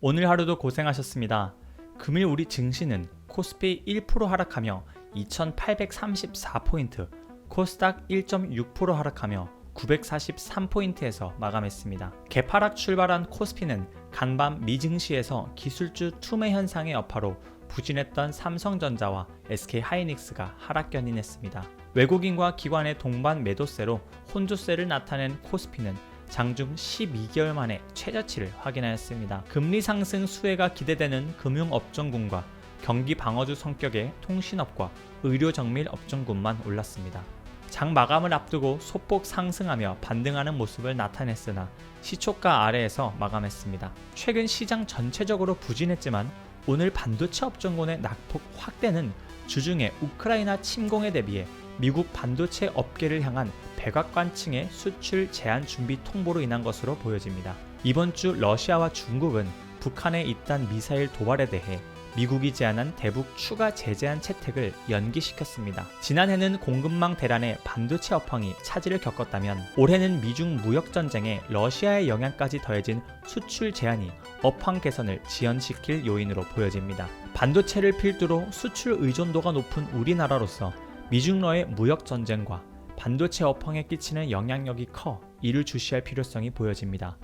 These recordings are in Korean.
오늘 하루도 고생하셨습니다. 금일 우리 증시는 코스피 1% 하락하며 2834포인트, 코스닥 1.6% 하락하며 943포인트에서 마감했습니다. 개파락 출발한 코스피는 간밤 미증시에서 기술주 투매 현상의 여파로 부진했던 삼성전자와 SK 하이닉스가 하락 견인했습니다. 외국인과 기관의 동반 매도세로 혼조세를 나타낸 코스피는 장중 12개월 만에 최저치를 확인하였습니다. 금리 상승 수혜가 기대되는 금융업종군과 경기 방어주 성격의 통신업과 의료 정밀 업종군만 올랐습니다. 장 마감을 앞두고 소폭 상승하며 반등하는 모습을 나타냈으나 시초가 아래에서 마감했습니다. 최근 시장 전체적으로 부진했지만 오늘 반도체 업종군의 낙폭 확대는 주중에 우크라이나 침공에 대비해 미국 반도체 업계를 향한 백악관층의 수출 제한 준비 통보로 인한 것으로 보여집니다. 이번 주 러시아와 중국은 북한의 잇단 미사일 도발에 대해 미국이 제안한 대북 추가 제재안 채택을 연기시켰습니다. 지난해는 공급망 대란에 반도체 업황이 차질을 겪었다면 올해는 미중 무역 전쟁에 러시아의 영향까지 더해진 수출 제한이 업황 개선을 지연시킬 요인으로 보여집니다. 반도체를 필두로 수출 의존도가 높은 우리나라로서 미중러의 무역 전쟁과 반도체 업황에 끼치는 영향력이 커 이를 주시할 필요성이 보여집니다.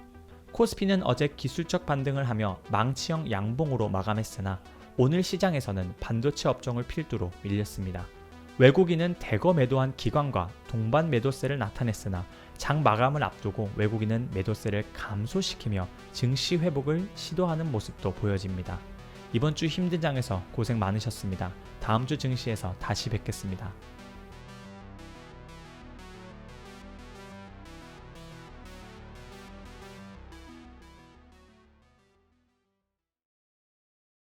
코스피는 어제 기술적 반등을 하며 망치형 양봉으로 마감했으나 오늘 시장에서는 반도체 업종을 필두로 밀렸습니다. 외국인은 대거 매도한 기관과 동반 매도세를 나타냈으나 장 마감을 앞두고 외국인은 매도세를 감소시키며 증시 회복을 시도하는 모습도 보여집니다. 이번 주 힘든 장에서 고생 많으셨습니다. 다음 주 증시에서 다시 뵙겠습니다.